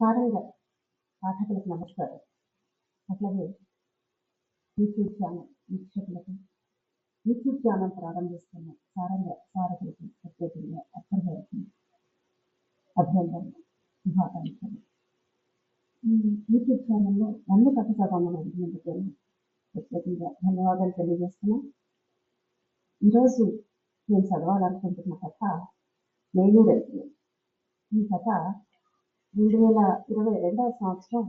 సారంగ పాఠకులకు నమస్కారం. అట్లాగే యూట్యూబ్ ఛానల్ వీక్షకులకు యూట్యూబ్ ఛానల్ ప్రారంభిస్తున్న సారంగ సారథులకు ప్రత్యేకంగా అక్కడి అభినందన శుభాకాంక్షలు. ఈ యూట్యూబ్ ఛానల్లో నన్ను కథ చదవమని అడిగినందుకు ప్రత్యేకంగా ధన్యవాదాలు తెలియజేస్తున్నాం. ఈరోజు నేను చదవాలనుకుంటున్న కథ నేను రైతులు ఈ కథ రెండు వేల ఇరవై రెండవ సంవత్సరం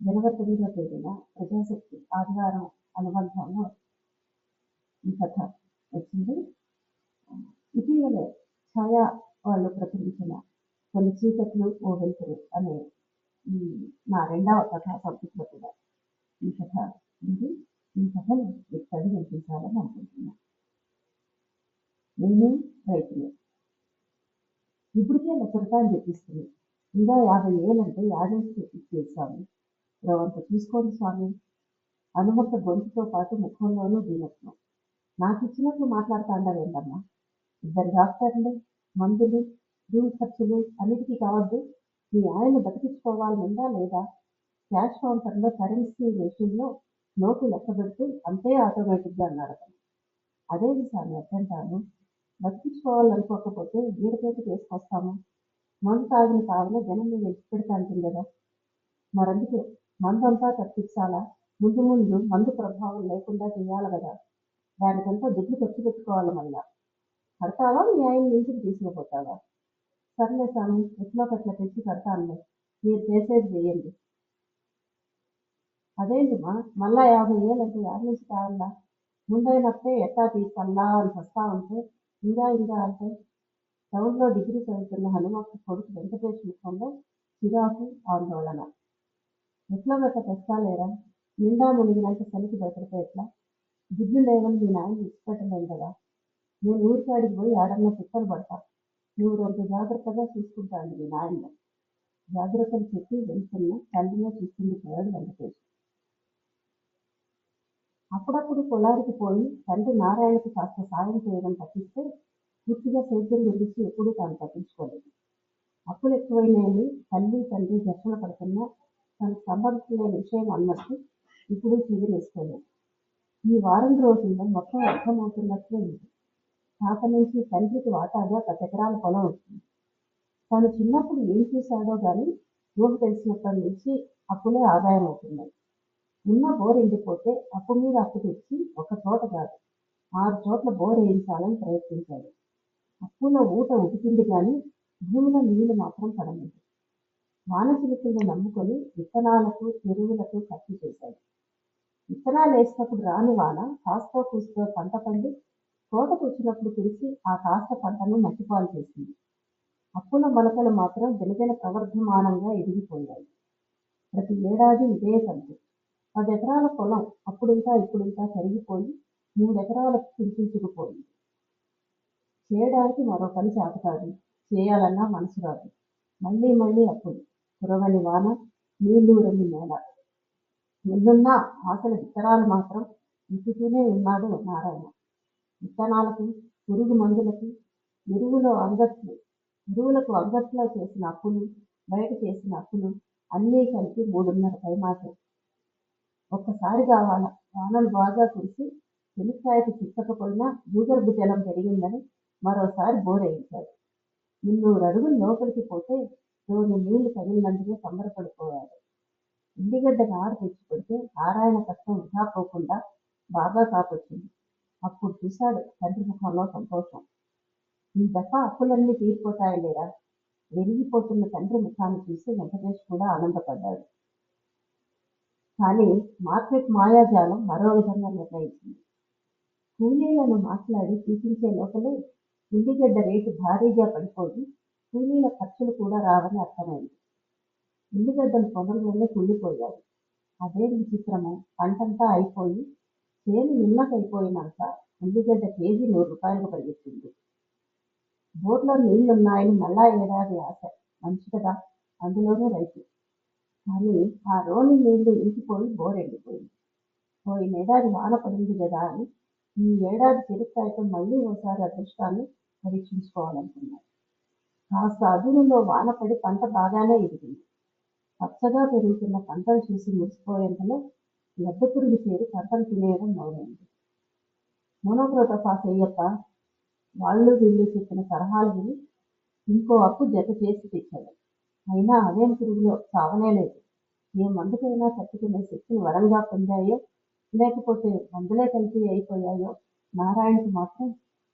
జనవరి తొమ్మిదవ తేదీన ప్రజాశక్తి ఆదివారం అనుబంధంలో ఈ కథ వచ్చింది. ఇటీవలే ఛాయా వాళ్ళు ప్రచురించిన కొన్ని చీకట్లు ఓ వెలుతురు అనే నా రెండవ కథ సంపుట్లో కూడా ఈ కథ ఉంది. ఈ కథను మీకు చదివి వినిపించాలని అనుకుంటున్నాను నేను రైతులు ఇప్పటికే లక్ష రూపాయలు తెప్పిస్తుంది ఇంకా యాభై ఏళ్ళంటే యాభైకి ఇచ్చేసాము రవంత చూసుకోండి స్వామి. హనుమంత గొంతుతో పాటు ముఖంలోనూ దీనత్వం నాకు ఇచ్చినట్లు మాట్లాడుతాండారు ఏంటమ్మా? ఇద్దరు డాక్టర్లు మందులు రూమ్ ఖర్చులు అన్నిటికీ కావద్దు. మీ ఆయన బతికించుకోవాలనుందా లేదా? క్యాష్ కౌంటర్లో కరెన్సీ మెషిన్లో నోటు లెక్క పెడుతూ అంతే ఆటోమేటిక్గా అన్నాడు అతను. అదేది సార్ అర్థంటాను బతికించుకోవాలనుకోకపోతే వీడిపేట వేసుకొస్తాము. మందు తాగిన కావాలని జనం మీద పెడతాంటుంది కదా. మరందుకే? మందంతా తప్పించాలా? ముందు ముందు మందు ప్రభావం లేకుండా చేయాలి కదా. దానికంతా దుడ్లు ఖర్చు పెట్టుకోవాలి మళ్ళా. కడతావా? మీ ఆయన ఇంటికి తీసుకుపోతావా? సర్లే స్వామి ఎట్లా పట్ల తెచ్చి కడతానులే. మీరు చేసేది చేయండి. అదేంటిమా మళ్ళా యాభై ఏళ్ళంటే యాభై నుంచి కావాలా ముందైనప్పుడే ఎట్టా తీసల్లా అని వస్తా ఉంటే ఇంకా ఇంకా అంటే టౌన్లో డిగ్రీ చదువుతున్న హనుమంతు కొడుకు వెంకటేష్ ముఖంలో చిరాకు ఆందోళన. ఎట్లా గట్ట తెస్తాలేరా నిండా మునిగినంత చలికి భయపడితే ఎట్లా? దిగ్గు లేవని మీ నాయన ఇచ్చిపెట్టలేను కదా? నేను ఊరికాడికి పోయి ఆడన్న తిప్పలు పడతా. నువ్వు రెండు జాగ్రత్తగా చూసుకుంటాను మీ నాయన. జాగ్రత్తలు చెప్పి వెళ్తున్న తల్లినే చూసుకుంటూ పోయాడు వెంకటేష్. అప్పుడప్పుడు పొలానికి పోయి తండ్రి నారాయణకు కాస్త సాయం చేయడం తప్పిస్తే పూర్తిగా సేద్యం గురించి ఎప్పుడూ తాను పట్టించుకోలేదు. అప్పులు ఎక్కువైనాయని తల్లి తండ్రి ఘర్షణ పడుతున్నా తనకు సంబంధించిన విషయం అన్నట్టు ఇప్పుడు చెవిరేసుకోలేదు ఈ వారం రోజుల్లో మొత్తం అర్థమవుతున్నట్లే ఉంది. తాత నుంచి తండ్రికి వాటాగా పది ఎకరాల పొలం వచ్చింది. తను చిన్నప్పుడు ఏం చేశాడో కానీ ఊహ తెలిసినప్పటి నుంచి అప్పులే ఆదాయం అవుతున్నాయి ఉన్న బోర్ ఎండిపోతే అప్పు మీద అప్పు తెచ్చి ఒక చోట కాదు ఆరు చోట్ల బోర్ వేయించాలని ప్రయత్నించాడు. అప్పులో ఊట ఉడికింది కానీ భూమిలో నీళ్ళు మాత్రం పడలేదు. వాన నమ్ముకొని విత్తనాలకు ఎరువులకు ఖర్చు చేశాడు. విత్తనాలు వేసినప్పుడు రాని వాన కాస్తో కూస్తో పంట పండి కోతకు వచ్చినప్పుడు కురిసి ఆ కాస్త పంటను మట్టిపాలు చేసింది. అప్పుల మొలకలు మాత్రం దినదిన ప్రవర్ధమానంగా ఎదిగిపోయాయి ప్రతి ఏడాది ఇదే పంట. పది ఎకరాల పొలం అప్పుడింతా ఇప్పుడింతా కరిగిపోయి మూడెకరాలకు ఎకరాలకు చేయడానికి మరో పని చేతకాదు చేయాలన్నా మనసు రాదు. మళ్ళీ మళ్ళీ అప్పుడు కురవని వాన నీళ్ళూరని నేల. ముందున్న ఆకలి విత్తనాలు మాత్రం ఇంటితూనే ఉన్నాడు నారాయణ. విత్తనాలకు పురుగు మందులకి ఎరువులో అంగట్లు ఎరువులకు అంగట్లో చేసిన అప్పులు బయట చేసిన అప్పులు అన్నీ కలిపి మూడున్నర పైమాట. ఒక్కసారి కావాల వానలు బాగా కురిసి చెనిక్కాయకు చిక్కకపోయినా భూగర్భ జలం పెరిగిందని మరోసారి బోరేయించాడు. మున్నూరు అడుగులు లోపలికి పోతే రోజు నీళ్ళు తగిలినందుకే సంబరపడిపోయాడు. ఇండిగడ్డ నారు తెచ్చి పెడితే నారాయణ కష్టం వృధా పోకుండా బాగా కాపొచ్చింది అప్పుడు చూశాడు తండ్రి ముఖంలో సంతోషం. ఈ దఫ అప్పులన్నీ తీరిపోతాయి లేరా వెలిగిపోతున్న తండ్రి ముఖాన్ని చూసి వెంకటేష్ కూడా ఆనందపడ్డాడు. కానీ మార్కెట్ మాయాజాలం మరో విధంగా నిర్ణయించింది. కూలీలను మాట్లాడి చూపించే లోపలే ఉల్లిగడ్డ రేటు భారీగా పడిపోయి కూలీల ఖర్చులు కూడా రావని అర్థమైంది. ఉల్లిగడ్డలు పొలంలోనే కుళ్ళిపోయాయి అదే విచిత్రము. పంటంతా అయిపోయి చేను నిమ్మకైపోయినాక ఉల్లిగడ్డ కేజీ నూరు రూపాయలకు పరిగెత్తింది. బోర్లో నీళ్ళున్నాయని మళ్ళా ఏడాది ఆశ. మంచి కదా? అందులోనూ రైతు. కానీ ఆ రోని నీళ్ళు ఇంకిపోయి బోర్ ఎండిపోయింది పోయినేడాది వాన పడింది కదా అని ఈ ఏడాది చెరుకాయతో మళ్ళీ ఓసారి అదృష్టాన్ని పరీక్షించుకోవాలనుకున్నారు. కాస్త అదునులో వానపడి పంట బాగానే ఎదిగింది. పచ్చగా పెరుగుతున్న పంటను చూసి మురిసిపోయేంతలో లడ్డ పురుగు చేరి పంటను తినేయడం మొదలైంది. మోనోక్రోటోఫాస్ అయ్యప్ప వాళ్ళు వీళ్ళు చెప్పిన సలహాలు విని ఇంకో అప్పు జత చేసి తెచ్చాడు. అయినా అదేం పురుగులో చావనే లేదు. ఏ మందుకైనా తట్టుకునే శక్తిని వరంగా పొందాయో లేకపోతే మందులే కలిపి అయిపోయాయో? నారాయణకు మాత్రం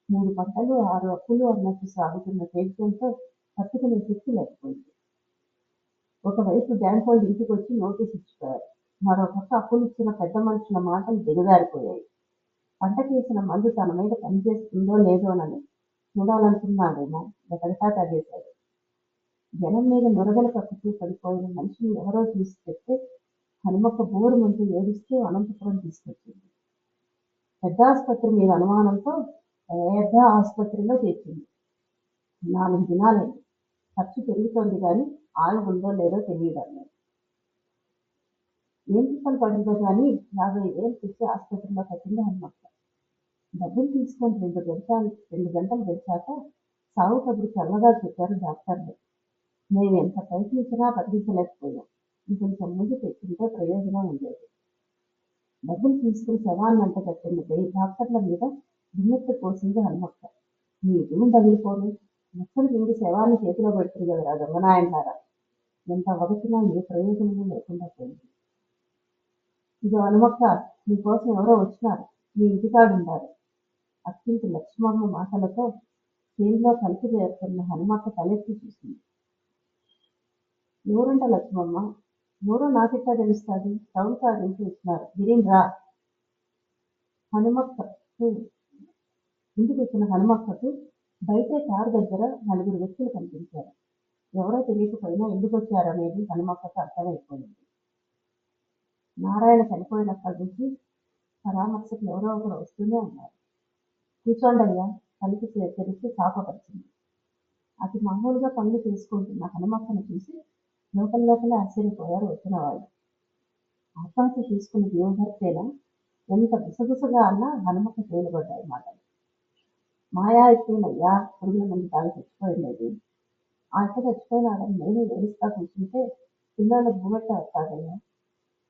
మూడు పంటలు ఆరు అప్పులు అన్నట్టు సాగుతున్న సేద్యంతో తట్టుకునే శక్తి లేకపోయింది. ఒకవైపు బ్యాంక్ వాళ్ళు ఇంటికి వచ్చి నోటీస్ ఇచ్చిపోయారు మరో పక్క అప్పులు ఇచ్చిన పెద్ద మనుషుల మాటలు దిగజారిపోయాయి. పంటకేసిన మందు తన మీద పనిచేస్తుందో లేదోనని చూడాలనుకున్నాడేమో వెతకటా తగేశాడు. జనం మీద నురగలు కక్కుతూ పడిపోయిన మనిషిని ఎవరో చూసి చెప్తే హనుమక్క బోరు మంటూ ఏడుస్తూ అనంతపురం తీసుకొచ్చింది. పెద్ద ఆసుపత్రి మీద అనుమానంతో పెద్ద ఆసుపత్రిలో చేర్చింది. నాలుగు దినాలైంది ఖర్చు పెరుగుతోంది కానీ ఆయ ఉందో లేదో తెలియడం లేదు. ఏం తిప్పలు పడిందో కానీ యాభై వేలు తెచ్చి ఆసుపత్రిలో కట్టింది హనుమక్క డబ్బులు తీసుకొని రెండు గంటలు రెండు గంటలు గడిచాక సాగు కబురు చల్లగా చెప్పారు డాక్టర్లు. మేము ఎంత ప్రయత్నించినా పట్టించలేకపోయాం. ఇంకొంచెం ముందు తెచ్చుంటే ప్రయోజనం ఉండేది. డబ్బులు తీసుకుని శవాన్నంట కట్టింది డాక్టర్ల మీద దుమ్మెత్త పోసింది హనుమక్క మీ ఎదురు తగిలిపోను మొక్కలు తిండి శవాన్ని చేతిలో పెడుతుంది కదరా దొంగనాయనారా ఎంత వగసినా ఏ ప్రయోజనము లేకుండా పోయింది. ఇది హనుమక్క మీకోసం ఎవరో వచ్చినారు. మీ ఇంటికాడు అత్యంత లక్ష్మమ్మ మాటలతో చేతిలో కలిసి చేస్తున్న హనుమక్క తలెత్తి చూసింది. ఎవరంట లక్ష్మమ్మ? ఎవరో నాకెట్లా తెలుస్తుంది. టౌన్ కాడ నుంచి వచ్చినారు. గిరీన్ రా హనుమక్కకు ఇంటికి వచ్చిన హనుమక్కకు బయటే కారు దగ్గర నలుగురు వ్యక్తులు కనిపించారు. ఎవరో తెలియకపోయినా ఎందుకు వచ్చారనేది హనుమక్కకు అర్థమైపోయింది. నారాయణ చనిపోయినప్పటి నుంచి పరామర్శకు ఎవరో ఒకరు వస్తూనే ఉన్నారు. కూర్చోండయ్యా కలిపి తెరిచి శాపపరిచింది అతి మామూలుగా పనులు చేసుకుంటున్న హనుమక్కను చూసి లోపల లోపల ఆశ్చర్యపోయారు వచ్చిన వాళ్ళు ఆత్మహత్య తీసుకుని దేవభర్తేనా? ఎంత గుసగుసగా అన్నా హనుమకు తేలిపడ్డాయి మాటలు. మాయా అయిపోయినయ్యా పురుగుల మంది తాగి చచ్చిపోయినది ఆ అక్క చచ్చిపోయినాడని నేను ఏడుస్తా కూర్చుంటే పిల్లల భూమట్ట వస్తాదయ్యా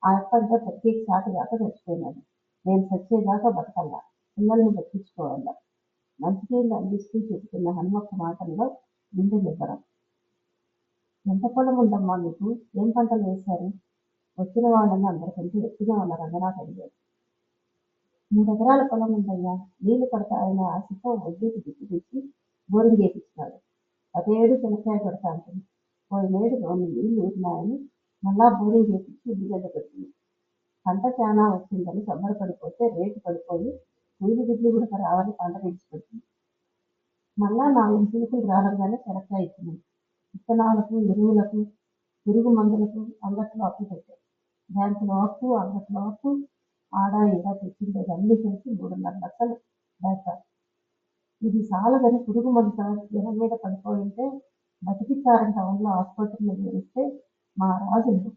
ఆ అక్క అంతా ప్రత్యేక శాఖ దాకా చచ్చిపోయినాడు. నేను చచ్చేదాకా బతకల్లా. పిల్లల్ని బతికించుకోవాలా మంచినీళ్ళు అందిస్తూ చెబుతున్న హనుమక్క మాటల్లో గుండె నిబ్బరం. ఎంత పొలం ఉందమ్మా మీకు? ఏం పంటలు వేశారు? వచ్చిన వాళ్ళని అందరికంటే ఎత్తుగా ఉన్న రంగనాథ్ అడిగాడు. మూడు ఎకరాల పొలం ఉందయ్యా. నీళ్ళు పడతాయనే ఆశతో వడ్డీకి దిక్కు తెచ్చి బోరింగ్ చేపించినాడు అదేడు చెనక్కాయ పడతా ఉంటుంది పోయినేడు రెండు నీళ్ళు ఊరినాయని మళ్ళా బోరింగ్ చేపించి ఉల్లిగడ్డ పెట్టింది. పంట చాలా వచ్చిందని సంబరపడిపోతే రేటు పడిపోయి కూలి గిడ్లు కూడా రావాలి పంట తెచ్చిపెట్టింది మళ్ళా నాలుగు చిలుకలు రావడంగానే శనక్కాయ ఇచ్చినాయి విత్తనాలకు ఎరువులకు పురుగు మందులకు అంగట్లో అప్పు పెట్టాయి బ్యాంకులో అప్పు అంగట్లో అప్పు ఆడ ఈడ తెచ్చిండేది అన్ని కలిసి మూడున్నర లక్షలు దాకా. ఇది సాలదని పురుగు మందు జనం మీద పడిపోయింటే బతికిస్తారంట వల్ల ఆసుపత్రిలో చేరిస్తే మా రాజును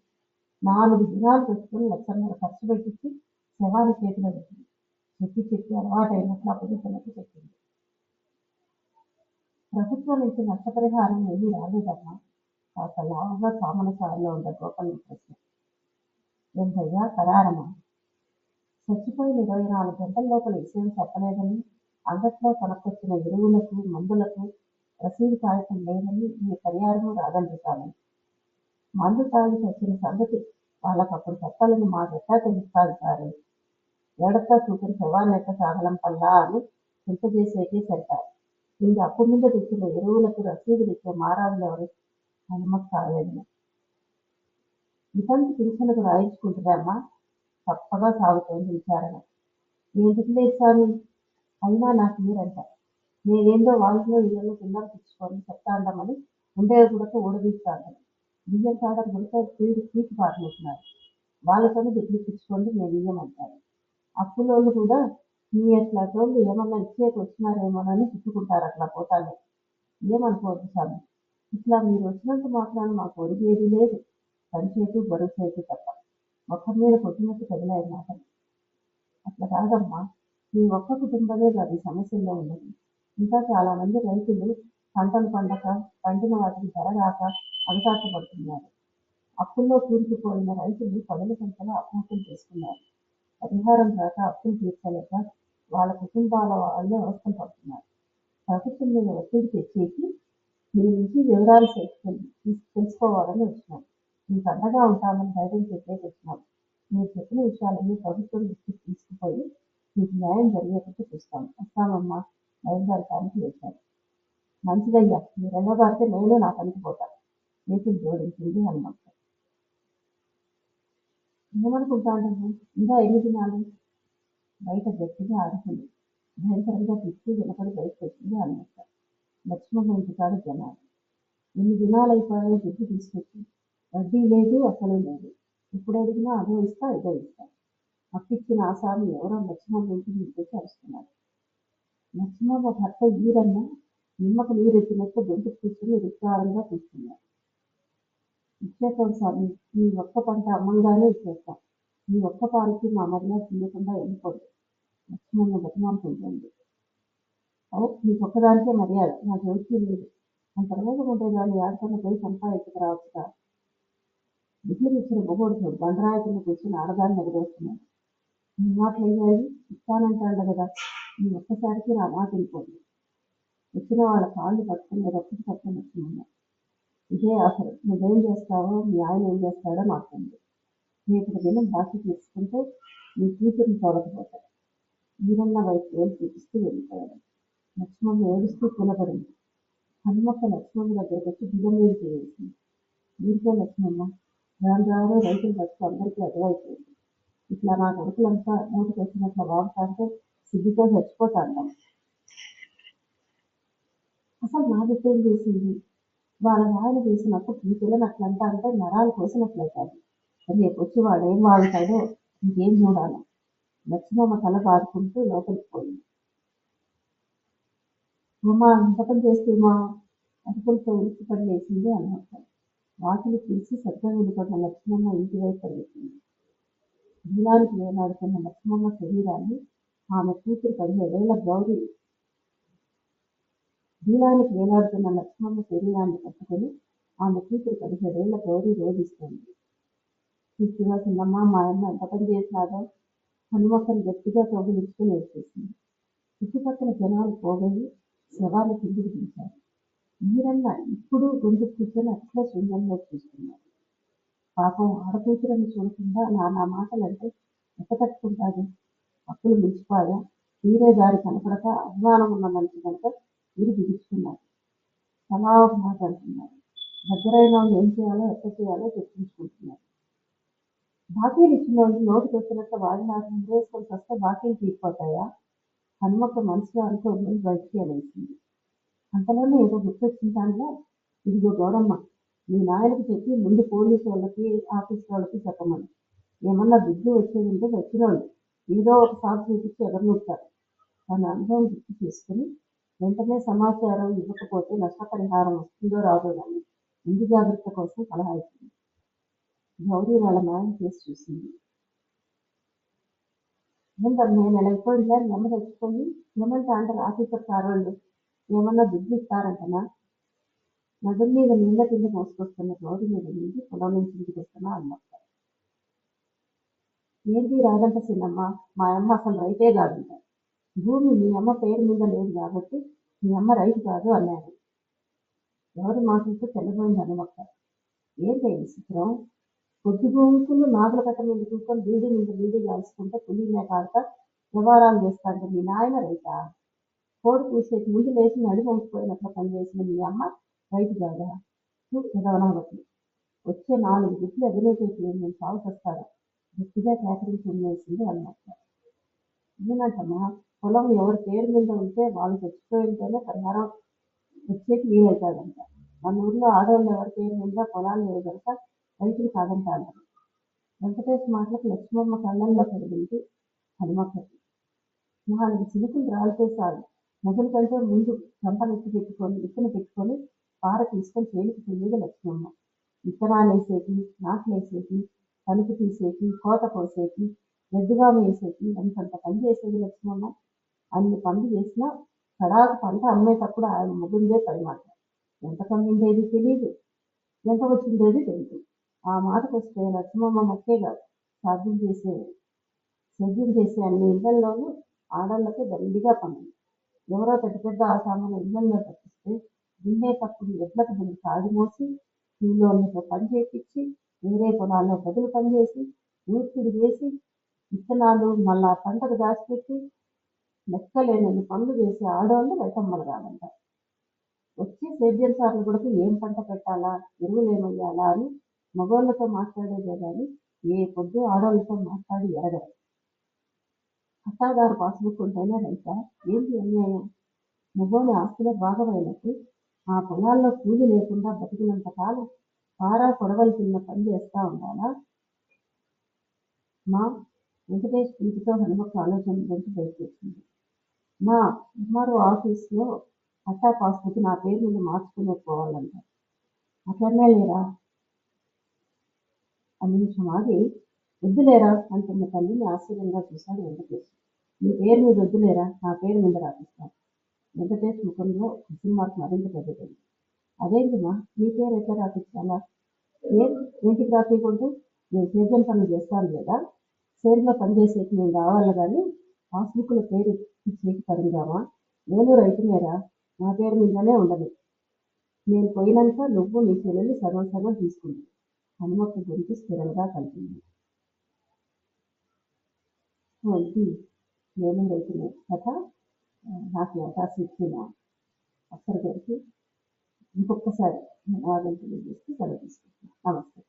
నాలుగు దినాలు పెట్టుకుని లక్షన్నర ఖర్చు పెట్టించి శవాన్ని చేతిలో పెట్టింది. చెప్పి చెప్పి అలవాటైనట్లు అప్పగించినట్టు చెప్పింది ప్రభుత్వం నుంచి నష్టపరిహారం ఏమీ రాలేదమ్మా కాస్త లావుగా సామన ఉన్న ఉండే గోపాల ప్రశ్న. ఎంతయ్యా కరారమా చచ్చిపోయిన ఇరవై నాలుగు గంటల లోపల విషయం చెప్పలేదని అంగట్లో కొనకొచ్చిన ఎరువులకు మందులకు రసీదు కాగితం లేదని ఈ పరిహారము రాగలుగుతాను మందు తాగి చచ్చిన సంగతి వాళ్ళకప్పుడు చెప్పాలని మాకెట్టా తెలుస్తాది సారు ఏడతా చూపిన శవాన్నెట్ట సాగలం పల్లా అని చింత చేసేకే సరిపారు ఇంక అప్పు మీద తెచ్చిన ఎరువులకు రసీదులు ఇచ్చే మారాజులు ఎవరు? హనుమత్ కాలేదు ఇతంతి పింఛన్కు రాయించుకుంటుందమ్మా తప్పగా సాగుతోంది విచారణ ఏంటికి లేదు అయినా నాకు మీరంట. నేనేందో వాళ్ళతో ఇళ్ళలో పిల్లలు తెచ్చుకొని చెప్తాండమని ఉండే కూడా ఊడదీస్తాను బియ్యం కాడ గుడక పీడి పీకి పారిపోతున్నారు వాళ్ళతోనే దిగులు తెచ్చుకోండి నేను ఇయ్యమంటాను అప్పులోళ్ళు కూడా మీ అట్లా వాళ్ళు ఏమన్నా ఇచ్చేకి వచ్చినారేమోనని తిట్టుకుంటారు అట్లా పోతానే. ఏమనుకోవద్దు స్వామి. ఇట్లా మీరు వచ్చినంత మాత్రాన మాకు ఒరిగేది లేదు. పనిచేతు బరువు చేతు తప్ప. మొక్క మీద కొట్టినట్టు కదిలాయి మాట. అట్లా కాదమ్మా. మీ ఒక్క కుటుంబమే కాదు సమస్యల్లో ఉన్నది. ఇంకా చాలా మంది రైతులు పంటలు పండక పండిన వాటికి ధర రాక అవకాశపడుతున్నారు అప్పుల్లో కూరుకుపోయిన రైతులు పదుల సంఖ్యలో ఆత్మహత్యలు చేసుకున్నారు. పరిహారం రాక అప్పులు తీర్చలేక వాళ్ళ కుటుంబాల వాళ్ళు అవస్థలు పడుతున్నారు. ప్రభుత్వం మీద ఒత్తిడి తెచ్చేసి మీ నుంచి వివరాలు తెలుసుకోవాలని వచ్చినాం. మీకు అండగా ఉంటామని ధైర్యం చెప్పేసి వచ్చినాం. మీరు చెప్పిన విషయాలన్నీ ప్రభుత్వం దృష్టికి తీసుకుపోయి మీకు న్యాయం జరిగేటట్టు చూస్తాం. వస్తామమ్మా బయలుదేరటానికి వచ్చాను మంచిదయ్యా మీరు ఎన్నబారితే నేను నా పనికి పోతాను మీకు జోడించింది హనుమంతు ఏమనుకుంటాను ఇంకా ఎన్ని దినాలు? బయట గట్టిగా ఆడుతుంది. భయంకరంగా తిప్పి వినపడి బయటకొచ్చింది అన్నట్ట. హనుమంత లక్ష్మమ్మ ఇంటికాడ జనాలు. ఎన్ని దినాలు అయిపోయాయో దుడ్డు తీసుకొచ్చి. వడ్డీ లేదు అసలు లేదు. ఇప్పుడు అడిగినా అదో ఇస్తా ఇదో ఇస్తా. అప్పిచ్చిన ఆసామి ఎవరో లక్ష్మమ్మ ఇంటికి ఇంటికి అరుస్తున్నారు. లక్ష్మమ్మ భర్త ఈరన్న నిమ్మకు నీరెత్తినట్టు గొంతు కూర్చుని రుచారంగా కూర్చున్నారు ఇచ్చేస్తాం స్వామి మీ ఒక్క పంట అమ్మంగానే ఇచ్చేస్తాం. మీ ఒక్క పాలకి మా మర్యాద తీయకుండా వెళ్ళిపోదు లక్ష్మమ్మ బతిమాలుకుంటుంది అవు నీకు ఒక్కదానికే మర్యాద నాకు ఎవరికి లేదు అంత రోజు ఉండే దాన్ని ఆడకన్నా పోయి సంపాదించుకు కదా బిడ్డలు ఇచ్చిన మొగోడు చూడు కూర్చుని కూర్చొని ఆడదాన్ని ఎగదోస్తున్నాడు నీ మాటలు అయ్యాయి ఇస్తానంటాడు కదా నీ ఒక్కసారికి నా మాట వెళ్ళిపోయింది వచ్చిన వాళ్ళ కాళ్ళు పట్టుకునే రక్తం పట్టుకుని వచ్చినాను ఇదే ఆఖరు నువ్వేం చేస్తావో మీ ఆయన ఏం చేస్తాడో నాకు నేటి దినం బాకీ తీసుకుంటే మీ కూతురిని చూడకపోతాడు వీరన్న వైపు ఏం చూపిస్తూ వెళ్ళిపోయాడు లక్ష్మణ్ ఏడుస్తూ కూలబడింది. హనుమక్క లక్ష్మణ్ దగ్గరకు వచ్చి బియ్యం మీదకి వేసింది. వీరితో లక్ష్మమ్మ రాను రాను రైతుల బతుకు అందరికీ అర్థమైపోయింది. ఇట్లా నా కొడుకులంతా నోటికి వచ్చినట్ల వాగుతాంటే సిగ్గుతో చచ్చిపోతాను అసలు నా బిడ్డ ఏం చేసింది? వాళ్ళ నాయన చేసినప్పుడు ఈ పిల్లలు అట్లంటా అంటే నరాలు కోసినట్లయితాయి రేపు వచ్చి వాడు ఏం వాడుతాడో ఇంకేం చూడాలి. లక్ష్మమ్మ తల పారుకుంటూ లోపలికి పోయింది. అమ్మ ఇంత చేస్తేమా చేస్తే మా అటుకులతో ఉలిక్కిపడి లేచింది అన్నమాట వాకిలి తీసి శబ్దం వినపడిన లక్ష్మమ్మ ఇంటి వైపు పరిగెత్తింది దూలానికి వేలాడుతున్న లక్ష్మమ్మ శరీరాన్ని ఆమె కూతురు పదిహేడేళ్ళ గౌరీ దూలానికి వేలాడుతున్న లక్ష్మమ్మ శరీరాన్ని పట్టుకొని ఆమె కూతురు పదిహేడేళ్ళ గౌరీ రోధిస్తుంది. చూస్తున్నా చిన్నమ్మ మా అమ్మ ఎంత పని చేసినాదో హనుమక్కను గట్టిగా కౌగిలించుకుని వేసేసింది చుట్టుపక్కల జనాలు పోగొని శవాల కిందికి దించారు. మీరన్న ఇప్పుడు గుండు కూర్చొని అట్లా శూన్యంలో చూస్తున్నారు. పాపం ఆడకూతురని చూడకుండా నా నా మాటలంటే ఎట్ట తట్టుకుంటాది అప్పులు మించిపోయా తీరే దారి కనపడక అభిమానం ఉన్న మనిషి కనుక వీరు బిగించుకున్నారు తలా అంటున్నారు దగ్గరైన వాళ్ళు ఏం చేయాలో ఎక్కడ చేయాలో చర్చించుకుంటున్నారు. బాకీలు ఇచ్చిన వాళ్ళు నోటికి వచ్చినట్టు వాడి నాకు ముందేసుకొని వస్తే బాకీలు తీరిపోతాయా? హనుమక్క మనసులో అనుకోని బయటికి అనేసింది అంతలోనే ఏదో గుర్తొచ్చిందానిలో ఇదిగో గౌరమ్మ మీ నాయనకి చెప్పి ముందు పోలీసు వాళ్ళకి ఆఫీస్ వాళ్ళకి చెప్పమని. ఏమన్నా దుడ్డు వచ్చేది ఉంటే వచ్చిన వాళ్ళు ఏదో ఒక సాగు చూపించి ఎగరనుస్తారు. తన అనుభవం గుర్తు చేసుకుని వెంటనే సమాచారం ఇవ్వకపోతే నష్టపరిహారం వస్తుందో రాదో కానీ ముందు జాగ్రత్త కోసం సలహా ఇచ్చింది. గౌరీ వాళ్ళ చేసి చూసింది. ఏంటన్నా నేను ఎలా అయిపోయిందా నెమ్మ తెచ్చిపోయి ఏమంటే అంటారు ఆఫీసర్ సార్ వాళ్ళు ఏమన్నా దుడ్డు ఇస్తారంటనా? నదుల మీద నీళ్ళ కింద మోసుకొస్తున్న రోడ్డు మీద నుండి పొలం నుంచి ఇంటికి వస్తున్నా అన్నమాట ఏంటి రాదంట చిన్నమ్మ మా అమ్మ అసలు రైతే కాదంట భూమి మీ అమ్మ పేరు మీద లేదు కాబట్టి మీ అమ్మ రైతు కాదు అన్నారు ఎవరి మాటలతో తెల్లబోయింది హనుమక్క ఏంటి విచిత్రం? పొద్దు కొద్ది భూముకులు నాగుల కట్ట మీద కూర్చొని బీడీ మీద బీడీ కాల్చుకుంటే పులి మేక ఆడతా వ్యవహారాలు చేస్తాడు మీ నాయన రైతా. కోడి కూసేకి ముందు లేచి నడి వంగిపోయినట్లు పనిచేసిన మీ అమ్మ రైతు కాదా ఎదవనవట్లు వచ్చే నాలుగు గుడ్లు ఎదురేసేసి నేను సాగు చేస్తాడా గట్టిగా కేకరించి ఉండేసింది అన్నమాట ఏనంటమ్మా పొలం ఎవరి పేరు మీద ఉంటే వాళ్ళు చచ్చిపోయింటేనే పరిహారం వచ్చేకి వీలవుతాడంట మన ఊర్లో ఆడవాళ్ళు ఎవరి పేరు మీద పొలాలు ఎవరు కనుక రైతులు కాదంటారు వెంకటేష్ మాటలకు లక్ష్మమ్మ కళ్ళల్లో కలిగింది హనుమక్కకి నాలుగు చిలుకలు రాలితే సాగు మొదలు కంటే ముందు చంపనెత్తి పెట్టుకొని విత్తన పెట్టుకొని పార తీసుకొని చేలికి పోయేది లక్ష్మమ్మ. విత్తనాలు వేసేకి నాట్లు వేసేకి కలుపు తీసేకి కోత కోసేకి గడ్డిగా వేసేకి అంతంత పని చేసేది లక్ష్మమ్మ. అన్ని పనులు చేసినా కడాకు పంట అమ్మేటప్పుడు ఆయన ముగిందే మాట ఎంత కమ్మిండేది తెలియదు ఎంత వచ్చిండేది తెలియదు ఆ మాటకు వస్తే లక్ష్మమ్మ మొక్కే కాదు సాధ్యం చేసే సేద్యం చేసే అన్ని ఇళ్ళలోనూ ఆడళ్ళకి దండిగా పనులు ఎవరో పెద్ద పెద్ద ఆసాములు ఇళ్ళలో తప్పిస్తే దున్నేటప్పుడు ఎడ్లకు దున్ని కాడి మోసి కూలోళ్ళతో పని చేపించి వేరే పొలాల్లో బదులు పని చేసి నూర్పిడి చేసి విత్తనాలు మళ్ళా పంటకు దాచిపెట్టి లెక్కలేనన్ని పనులు చేసి ఆడవాళ్ళు రైతమ్మలు కాదంట. వచ్చి సేద్యం సార్లు కూడా ఏం పంట పెట్టాలా? ఎరువులు ఏమయ్యాలా అని మగవాళ్ళతో మాట్లాడేదే కానీ ఏ పొద్దు ఆడవాళ్ళతో మాట్లాడి ఎరగరు అత్తాగారు పాస్బుక్ ఉంటేనే రైత. ఏంటి అన్యాయం? మగవాళ్ళ ఆస్తిలో భాగమైనట్టు ఆ పొలాల్లో కూలి లేకుండా బతికినంత కాలం పారా కొడవలసిన పని చేస్తా ఉండాలా? మా వెంకటేష్ ఇంటితో హనుమక్క ఆలోచన గురించి బయటకు వచ్చింది మా ఎంఆర్ఓ ఆఫీస్లో అట్టా పాస్బుక్ నా పేరు మీద మార్చుకునే పోవాలంట. అట్లనే లేరా? నిమిషం ఆగి వద్దులేరా అంటున్న తల్లిని ఆశ్చర్యంగా చూశాడు వెంకటేష్. నీ పేరు మీద వద్దులేరా? నా పేరు మీద రాపిస్తాను. వెంకటేష్ ముఖంలో మార్క్ మరింత పెద్దది అదేంటిమా? నీ పేరు ఎట్లా రాపించాలా ఏం? ఇంటికి రాపించకూడదు నేను సేద్యం పనులు చేస్తాను లేదా సేరులో పనిచేసేకి నేను రావాలి కానీ పాస్బుక్లో పేరు ఇచ్చేకి పరిందామా నేను రైతునేరా? నా పేరు మీదనే ఉండదు నేను పోయినాక నువ్వు నీ చెల్లెలు సగం సర్వం తీసుకుంది హనుమక్క గురించి స్థిరంగా కలిపింది ఇది నేను రైతునే కథ? నాకు అవకాశం ఇచ్చిన? అక్కడ గారికి ఇంకొకసారి ఆగంతులు చేసి సెలవు తీసుకుంటున్నాను. నమస్తే.